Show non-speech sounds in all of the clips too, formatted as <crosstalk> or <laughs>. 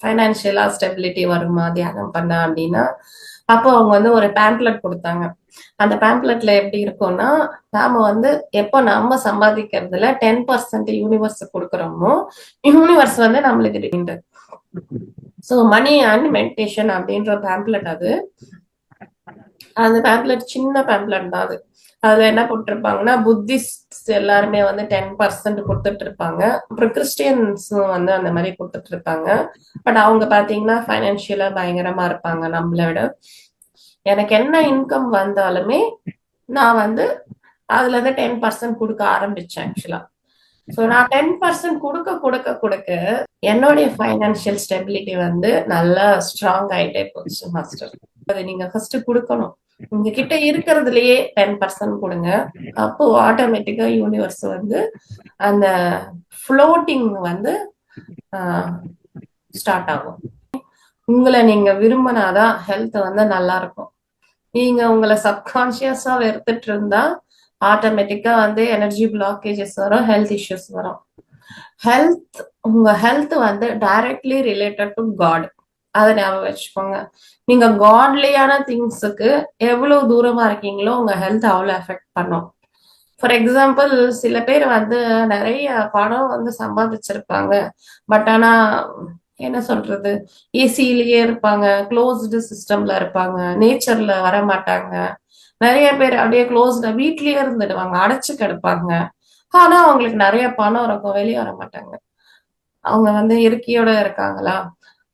ஃபைனான்சியலா stability வருமா? தியானம் பண்ண அப்படின்னா அப்போ அவங்க வந்து ஒரு பேம்ப்ளெட் கொடுத்தாங்க. அந்த பேம்ப்ளெட்ல எப்படி இருக்கும்னா நாம வந்து எப்போ நம்ம சம்பாதிக்கிறதுல டென் பர்சன்ட் யூனிவர்ஸ் கொடுக்குறோமோ யூனிவர்ஸ் வந்து நம்மளுக்கு ஸோ மணி அண்ட் மெடிடேஷன் அப்படின்ற பேம்ப்ளெட் அது. அந்த பேம்ப்ளெட் சின்ன பேம்ப்ளெட் தான் அது. அதுல என்ன போட்டிருப்பாங்கன்னா புத்திஸ்ட் எல்லாருமே வந்து டென் பர்சன்ட் கொடுத்துட்டு இருப்பாங்க அப்புறம் கிறிஸ்டியன்ஸும் வந்து அந்த மாதிரி கொடுத்துட்டு இருப்பாங்க பட் அவங்க பாத்தீங்கன்னா ஃபைனான்சியலா பயங்கரமா இருப்பாங்க நம்மளை விட. எனக்கு என்ன இன்கம் வந்தாலுமே நான் வந்து அதுல இருந்து டென் பர்சன்ட் கொடுக்க ஆரம்பிச்சேன் ஆக்சுவலா ஸோ நான் டென் பர்சன்ட் கொடுக்க கொடுக்க கொடுக்க என்னுடைய ஃபைனான்சியல் ஸ்டெபிலிட்டி வந்து நல்லா ஸ்ட்ராங் ஆயிட்டே போச்சு மாஸ்டர் அது நீங்க ஃபர்ஸ்ட் கொடுக்கணும். உங்ககிட்ட இருக்கிறதுலயே டென் பர்சன்ட் கொடுங்க. அப்போ ஆட்டோமேட்டிக்கா யூனிவர்ஸ் வந்து அந்த ஃப்ளோட்டிங் வந்து ஸ்டார்ட் ஆகும். உங்களை நீங்க விரும்பினாதான் ஹெல்த் வந்து நல்லா இருக்கும். நீங்க உங்களை சப்கான்சியஸா வெறுத்துட்டு இருந்தா ஆட்டோமேட்டிக்கா வந்து எனர்ஜி பிளாக்கேஜஸ் வரும் ஹெல்த் இஷ்யூஸ் வரும். ஹெல்த் உங்க ஹெல்த் வந்து டைரக்ட்லி ரிலேட்டட் டு காட் அதை ஞாபகம் வச்சுக்கோங்க. நீங்க காட்லியான திங்ஸுக்கு எவ்வளவு தூரமா இருக்கீங்களோ உங்க ஹெல்த் அவ்வளோ எஃபெக்ட் பண்ணும். ஃபார் எக்ஸாம்பிள் சில பேர் வந்து நிறைய பணம் வந்து சம்பாதிச்சிருப்பாங்க. பட் ஆனா என்ன சொல்றது? ஏசியிலேயே இருப்பாங்க க்ளோஸ்டு சிஸ்டம்ல இருப்பாங்க நேச்சர்ல வர மாட்டாங்க. நிறைய பேர் அப்படியே க்ளோஸ்ட வீட்லயே இருந்துடுவாங்க அடைச்சு கிடப்பாங்க. ஆனா அவங்களுக்கு நிறைய பணம் இருக்கும் வெளியே வர மாட்டாங்க. அவங்க வந்து இயற்கையோட இருக்காங்களா?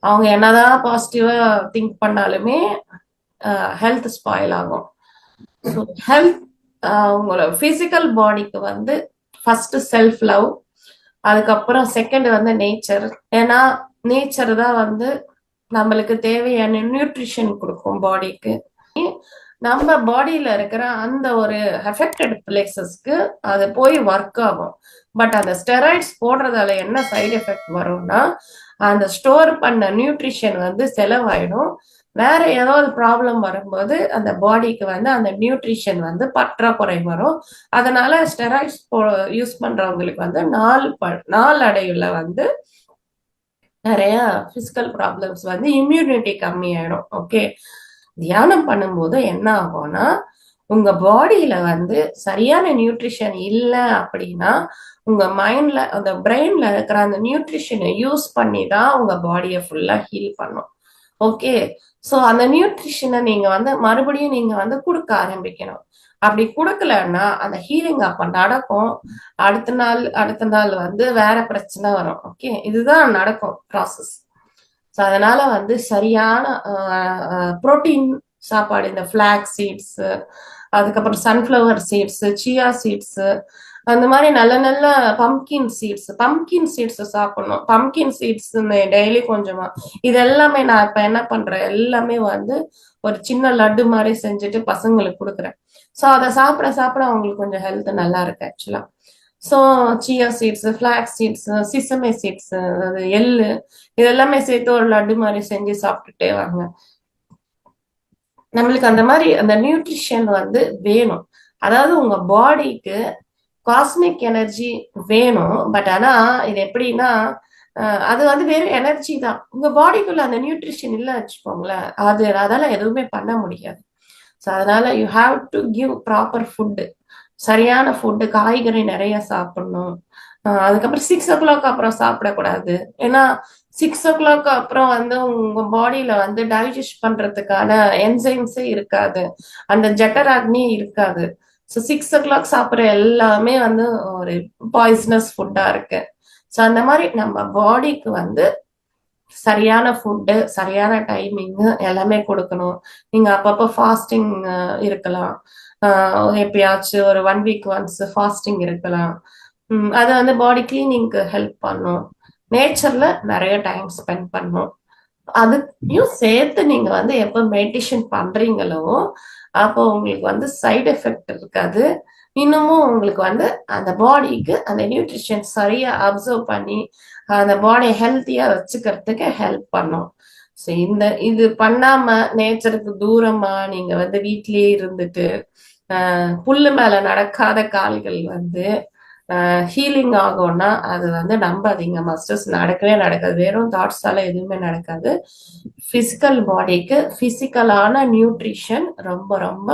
அவங்க என்னதான் பாசிட்டிவா திங்க் பண்ணாலுமே ஹெல்த் ஸ்பாயில் ஆகும். ஸோ ஹெல்த் உங்களோட பிசிக்கல் பாடிக்கு வந்து ஃபர்ஸ்ட் செல்ஃப் லவ் அதுக்கப்புறம் செகண்ட் வந்து நேச்சர் ஏன்னா நேச்சர் தான் வந்து நம்மளுக்கு தேவையான நியூட்ரிஷன் கொடுக்கும் பாடிக்கு நம்ம பாடியில இருக்கிற அந்த ஒரு அஃபெக்டட் பிளேசஸ்க்கு அது போய் ஒர்க் ஆகும். பட் அந்த ஸ்டெராய்ட்ஸ் போடுறதால என்ன சைடு எஃபெக்ட் வரும்னா அந்த ஸ்டோர் பண்ண நியூட்ரிஷன் வந்து செலவாயிடும். வேற ஏதாவது ப்ராப்ளம் வரும்போது அந்த பாடிக்கு வந்து அந்த நியூட்ரிஷன் வந்து பற்றாக்குறை வரும். அதனால ஸ்டெராய்ட்ஸ் யூஸ் பண்றவங்களுக்கு வந்து நாள் நாள் அடைவுல வந்து நிறைய பிசிக்கல் ப்ராப்ளம்ஸ் வந்து இம்யூனிட்டி கம்மியாயிடும். ஓகே தியானம் பண்ணும்போது என்ன ஆகும்னா உங்க பாடியில வந்து சரியான நியூட்ரிஷன் இல்லை அப்படின்னா உங்க மைண்ட்ல அந்த பிரெயின்ல இருக்கிற அந்த நியூட்ரிஷனை யூஸ் பண்ணி தான் உங்க பாடியை ஃபுல்லா ஹீல் பண்ணும். ஓகே ஸோ அந்த நியூட்ரிஷனை நீங்க வந்து மறுபடியும் நீங்க வந்து கொடுக்க ஆரம்பிக்கணும். அப்படி கொடுக்கலன்னா அந்த ஹீலிங் அப்ப நடக்கும். அடுத்த நாள் அடுத்த நாள் வந்து வேற பிரச்சனை வரும். ஓகே இதுதான் நடக்கும் ப்ராசஸ் ஸோ அதனால வந்து சரியான புரோட்டீன் சாப்பாடு இந்த ஃபிளாக் சீட்ஸ் அதுக்கப்புறம் சன்ஃப்ளவர் சீட்ஸ் சியா சீட்ஸ் அந்த மாதிரி நல்ல நல்ல பம்கின் சீட்ஸ் பம்கின் சீட்ஸ் சாப்பிடணும். பம்கின் சீட்ஸ் டெய்லி கொஞ்சமா. இது எல்லாமே நான் இப்ப என்ன பண்றேன்? எல்லாமே வந்து ஒரு சின்ன லட்டு மாதிரி செஞ்சுட்டு பசங்களுக்கு கொடுக்குறேன். ஸோ அதை சாப்பிட சாப்பிட அவங்களுக்கு கொஞ்சம் ஹெல்த் நல்லா இருக்கு ஆக்சுவலா so chia seeds flax seeds sesame seeds அது எள்ளு இது எல்லாமே சேர்த்து ஒரு லட்டு மாதிரி செஞ்சு சாப்பிட்டுட்டே வாங்க. நம்மளுக்கு அந்த மாதிரி அந்த நியூட்ரிஷன் வந்து வேணும். அதாவது உங்க பாடிக்கு காஸ்மிக் எனர்ஜி வேணும். பட் ஆனா இது எப்படின்னா அது வந்து வெறும் எனர்ஜி தான். உங்க பாடிக்குள்ள அந்த நியூட்ரிஷன் இல்லை வச்சுக்கோங்களேன். அது அதெல்லாம் எதுவுமே பண்ண முடியாது. ஸோ அதனால you have to give proper food சரியான ஃபுட்டு காய்கறி நிறைய சாப்பிடணும். அதுக்கப்புறம் சிக்ஸ் ஓ கிளாக் அப்புறம் சாப்பிடக்கூடாது. ஏன்னா சிக்ஸ் ஓ கிளாக் அப்புறம் வந்து உங்க பாடியில வந்து டைஜஸ்ட் பண்றதுக்கான என்சைம்ஸே இருக்காது. அந்த ஜட்டராக்னி இருக்காது. ஸோ சிக்ஸ் ஓ கிளாக் சாப்பிட்ற எல்லாமே வந்து ஒரு பாய்சனஸ் ஃபுட்டாக இருக்கு. ஸோ அந்த மாதிரி நம்ம பாடிக்கு வந்து சரியான ஃபுட்டு சரியான டைமிங்கு எல்லாமே கொடுக்கணும். நீங்கள் அப்பப்போ ஃபாஸ்டிங் இருக்கலாம். எப்பயாச்சும் ஒரு ஒன் வீக் ஒன்ஸ் ஃபாஸ்டிங் இருக்கலாம். அது வந்து பாடி கிளீனிங்க்கு ஹெல்ப் பண்ணும். நேச்சரில் நிறைய டைம் ஸ்பெண்ட் பண்ணும். அதுக்கும் சேர்த்து நீங்க வந்து எப்போ மெடிடேஷன் பண்றீங்களோ அப்போ உங்களுக்கு வந்து சைடு எஃபெக்ட் இருக்காது. இன்னமும் உங்களுக்கு வந்து அந்த பாடிக்கு அந்த நியூட்ரிஷன் சரியா அப்சர்வ் பண்ணி அந்த பாடியை ஹெல்த்தியா வச்சுக்கிறதுக்கு ஹெல்ப் பண்ணும். ஸோ இந்த இது பண்ணாம நேச்சருக்கு தூரமா நீங்க வந்து வீட்லயே இருந்துட்டு புல்லு மேல நடக்காத கால்கள் வந்து ஹீலிங் ஆகும்னா அது வந்து நம்பாதீங்க. மாஸ்டர்ஸ் நடக்கவே நடக்காது. வெறும் தாட்ஸால எதுவுமே நடக்காது. பிசிக்கல் பாடிக்கு பிசிக்கலான நியூட்ரிஷன் ரொம்ப ரொம்ப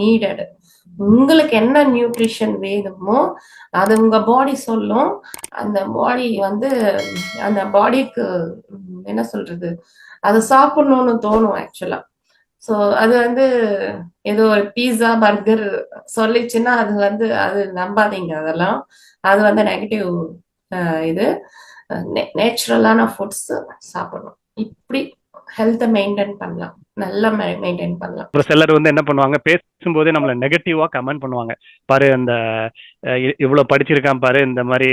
நீடடு உங்களுக்கு என்ன நியூட்ரிஷன் வேணுமோ அது உங்க பாடி சொல்லும். அந்த பாடி வந்து அந்த பாடிக்கு என்ன சொல்றது? அது சாப்பிடணும்னு தோணும் ஆக்சுவலா ஸோ அது வந்து ஏதோ ஒரு பீஸா பர்கர் சொல்லிச்சுன்னா அது வந்து அது நம்பாதீங்க அதெல்லாம். அது வந்து நெகட்டிவ் இது. நேச்சுரலான ஃபுட்ஸ் சாப்பிடணும். இப்படி ஹெல்த்தை மெயின்டைன் பண்ணலாம். நல்லா மெயின்டைன் பண்ணலாம். ஒரு சிலர் வந்து என்ன பண்ணுவாங்க பேசும்போதே நம்மள நெகட்டிவா கமெண்ட் பண்ணுவாங்க. பாரு இந்த இ- இவ்வளவு படிச்சிருக்கான் பாரு இந்த மாதிரி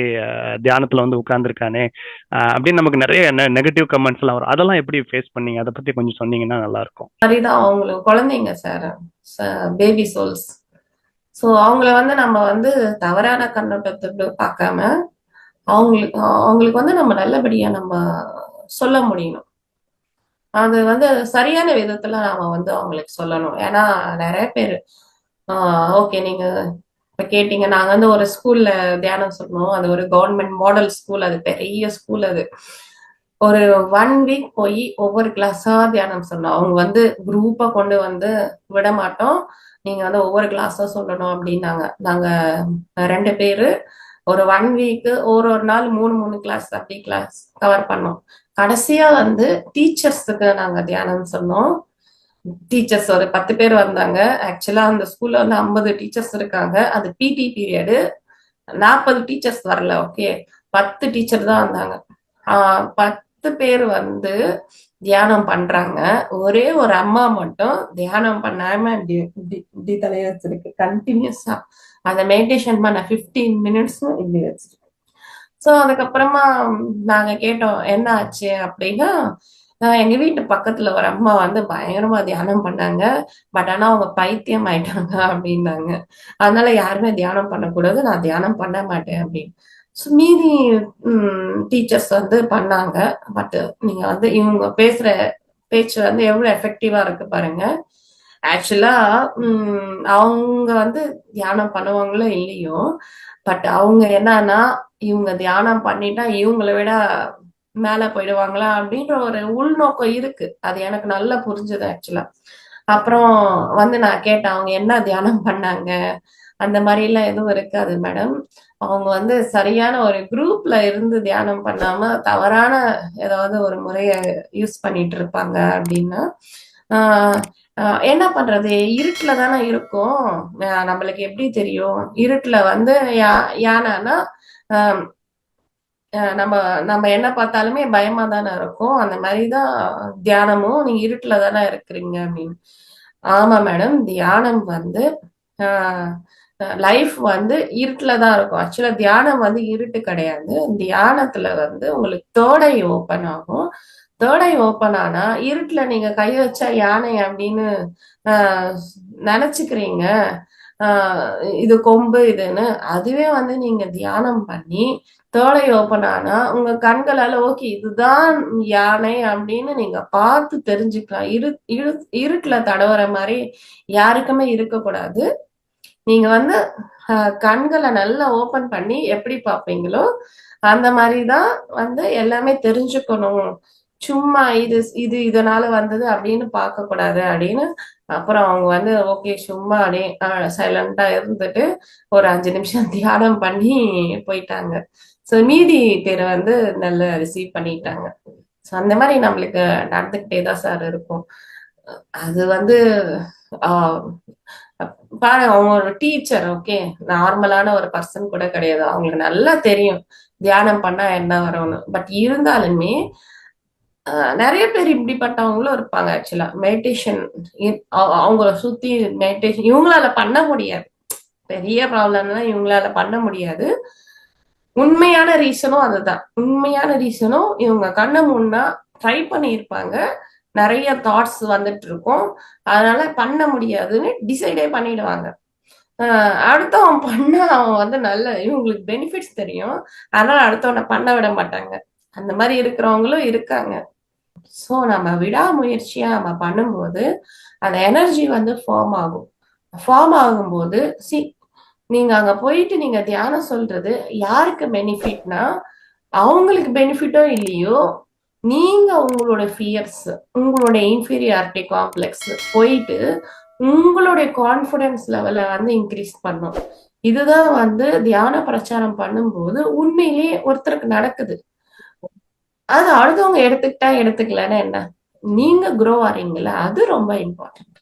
தியானத்துல வந்து உட்கார்ந்துருக்கானே. அப்படின்னு நமக்கு நிறைய நெகட்டிவ் கமெண்ட்ஸ் எல்லாம் வரும். அதெல்லாம் எப்படி ஃபேஸ் பண்ணீங்க? அதை பத்தி கொஞ்சம் சொன்னீங்கன்னா நல்லா இருக்கும். மாதிரிதான் அவங்களுக்கு குழந்தைங்க சார் பேபி சோல்ஸ் ஸோ அவங்கள வந்து நம்ம வந்து தவறான கண்ணோட்டத்துக்கு பார்க்காம அவங்களுக்கு அவங்களுக்கு வந்து நம்ம நல்லபடியா நம்ம சொல்ல முடியணும். அது வந்து சரியான விதத்துல நாம வந்து அவங்களுக்கு சொல்லணும். ஏன்னா நிறைய பேர் ஓகே நீங்க இப்ப கேட்டீங்க நாங்க வந்து ஒரு ஸ்கூல்ல தியானம் சொன்னோம் அது ஒரு கவர்மெண்ட் மாடல் ஸ்கூல் அது பெரிய ஸ்கூல் அது. ஒரு ஒன் வீக் போய் ஒவ்வொரு கிளாஸா தியானம் சொன்னோம் அவங்க வந்து குரூப்பா கொண்டு வந்து விட மாட்டோம். நீங்க வந்து ஒவ்வொரு கிளாஸா சொல்லணும் அப்படின்னாங்க. நாங்க ரெண்டு பேரு ஒரு ஒன் வீக்கு ஒரு ஒரு நாள் மூணு மூணு கிளாஸ் அப்படி கிளாஸ் கவர் பண்ணோம். கடைசியா வந்து டீச்சர்ஸுக்கு நாங்க தியானம் சொன்னோம். டீச்சர்ஸ் ஒரு பத்து பேர் வந்தாங்க. ஆக்சுவலா அந்த ஸ்கூல்ல வந்து ஐம்பது டீச்சர்ஸ் இருக்காங்க. அது பிடி பீரியடு நாற்பது டீச்சர்ஸ் வரல ஓகே பத்து டீச்சர் தான் வந்தாங்க. ஆஹ் பத்து பேர் வந்து தியானம் பண்றாங்க. ஒரே ஒரு அம்மா மட்டும் தியானம் பண்ணாம இப்படி இப்படி- தலைய வச்சிருக்கு. கண்டினியூஸா அந்த மெடிடேஷன் பண்ண 15 மினிட்ஸும் இப்படி வச்சிருக்கு. ஸோ அதுக்கப்புறமா நாங்க கேட்டோம் என்ன ஆச்சு அப்படின்னா எங்க வீட்டு பக்கத்துல ஒரு அம்மா வந்து பயங்கரமா தியானம் பண்ணாங்க. பட் ஆனா அவங்க பைத்தியம் ஆயிட்டாங்க அப்படின்னாங்க. அதனால யாருமே தியானம் பண்ணக்கூடாது. நான் தியானம் பண்ண மாட்டேன் அப்படின்னு. ஸோ மீதி டீச்சர்ஸ் வந்து பண்ணாங்க. பட் நீங்க வந்து இவங்க பேசுற பேச்சு வந்து எவ்வளவு எஃபெக்டிவா இருக்கு பாருங்க. ஆக்சுவலா அவங்க வந்து தியானம் பண்ணுவாங்களோ இல்லையோ பட் அவங்க என்னன்னா இவங்க தியானம் பண்ணிட்டா இவங்களை விட மேல போயிடுவாங்களா அப்படின்ற ஒரு உள்நோக்கம் இருக்கு. அது எனக்கு நல்லா புரிஞ்சுது ஆக்சுவலா அப்புறம் வந்து நான் கேட்டேன் அவங்க என்ன தியானம் பண்ணாங்க? அந்த மாதிரி எல்லாம் எதுவும் இருக்காது மேடம். அவங்க வந்து சரியான ஒரு குரூப்ல இருந்து தியானம் பண்ணாம தவறான ஏதாவது ஒரு முறைய யூஸ் பண்ணிட்டு இருப்பாங்க அப்படின்னா ஆஹ் ஆஹ் என்ன பண்றது? இருட்டுல தானே இருக்கும். நம்மளுக்கு எப்படி தெரியும்? இருட்டுல வந்து யா யானைனா ஆஹ் ஆஹ் நம்ம நம்ம என்ன பார்த்தாலுமே பயமா தானே இருக்கும். அந்த மாதிரிதான் தியானமும் நீங்க இருட்டுல தானே இருக்கிறீங்க அப்படின்னு. ஆமா மேடம் தியானம் வந்து ஆஹ் லைஃப் வந்து இருட்டுல தான் இருக்கும். ஆக்சுவலா தியானம் வந்து இருட்டு கிடையாது. தியானத்துல வந்து உங்களுக்கு தோடை ஓப்பன் ஆகும். தேர்டை ஓப்பன் ஆனா இருட்டுல நீங்க கை வச்சா யானை அப்படின்னு நினச்சிக்கிறீங்க. நினைச்சுக்கிறீங்க இது கொம்பு இதுன்னு அதுவே வந்து நீங்க தியானம் பண்ணி தோலை ஓப்பன் ஆனா உங்க கண்களால ஓகே இதுதான் யானை அப்படின்னு நீங்க பார்த்து தெரிஞ்சுக்கலாம். இரு இரு இருட்டுல தடவுற மாதிரி யாருக்குமே இருக்கக்கூடாது. நீங்க வந்து ஆஹ் கண்களை நல்லா ஓபன் பண்ணி எப்படி பார்ப்பீங்களோ அந்த மாதிரிதான் வந்து எல்லாமே தெரிஞ்சுக்கணும். சும்மா இது இது இதனால வந்தது அப்படின்னு பார்க்க கூடாது அப்படின்னு அப்புறம் அவங்க வந்து ஓகே சும்மா அப்படியே சைலண்டா இருந்துட்டு ஒரு அஞ்சு நிமிஷம் <laughs> தியானம் பண்ணி போயிட்டாங்க. ஸோ மீதி பேரை வந்து நல்லா ரிசீவ் பண்ணிட்டாங்க. ஸோ அந்த மாதிரி நம்மளுக்கு நடந்துக்கிட்டே தான் சார் இருக்கும். அது வந்து ஆஹ் பாருங்க அவங்க ஒரு டீச்சர் ஓகே நார்மலான ஒரு பர்சன் கூட கிடையாது. அவங்களுக்கு நல்லா தெரியும் தியானம் பண்ணா என்ன வரும்னு. பட் இருந்தாலுமே ஆஹ் நிறைய பேர் இப்படிப்பட்டவங்களும் இருப்பாங்க ஆக்சுவலா மெடிடேஷன் அவங்கள சுத்தி மெடிடேஷன் இவங்களால பண்ண முடியாது. பெரிய ப்ராப்ளம்னா இவங்களால பண்ண முடியாது. உண்மையான ரீசனும் அதுதான். உண்மையான ரீசனும் இவங்க கண்ணை முன்னா ட்ரை பண்ணியிருப்பாங்க. நிறைய தாட்ஸ் வந்துட்டு இருக்கும் அதனால பண்ண முடியாதுன்னு டிசைடே பண்ணிடுவாங்க. ஆஹ் அடுத்தவன் பண்ண அவன் வந்து நல்ல இவங்களுக்கு பெனிஃபிட்ஸ் தெரியும். அதனால அடுத்தவனை பண்ண விட மாட்டாங்க. அந்த மாதிரி இருக்கிறவங்களும் இருக்காங்க. ஸோ நம்ம விடாமுயற்சியா நம்ம பண்ணும்போது அந்த எனர்ஜி வந்து ஃபார்ம் ஆகும். ஃபார்ம் ஆகும்போது சி நீங்க அங்க போயிட்டு நீங்க தியானம் சொல்றது யாருக்கு பெனிஃபிட்னா அவங்களுக்கு பெனிஃபிட்டோ இல்லையோ நீங்க உங்களோட ஃபியர்ஸ் உங்களுடைய இன்ஃபீரியாரிட்டி காம்ப்ளெக்ஸ் போயிட்டு உங்களுடைய கான்ஃபிடன்ஸ் லெவலை வந்து இன்க்ரீஸ் பண்ணும். இதுதான் வந்து தியான பிரச்சாரம் பண்ணும்போது உண்மையிலேயே ஒருத்தருக்கு நடக்குது. அது அடுத்தவங்க எடுத்துக்கிட்டா எடுத்துக்கலன்னா என்ன? நீங்க குரோ ஆறீங்களா அது ரொம்ப இம்பார்ட்டன்ட்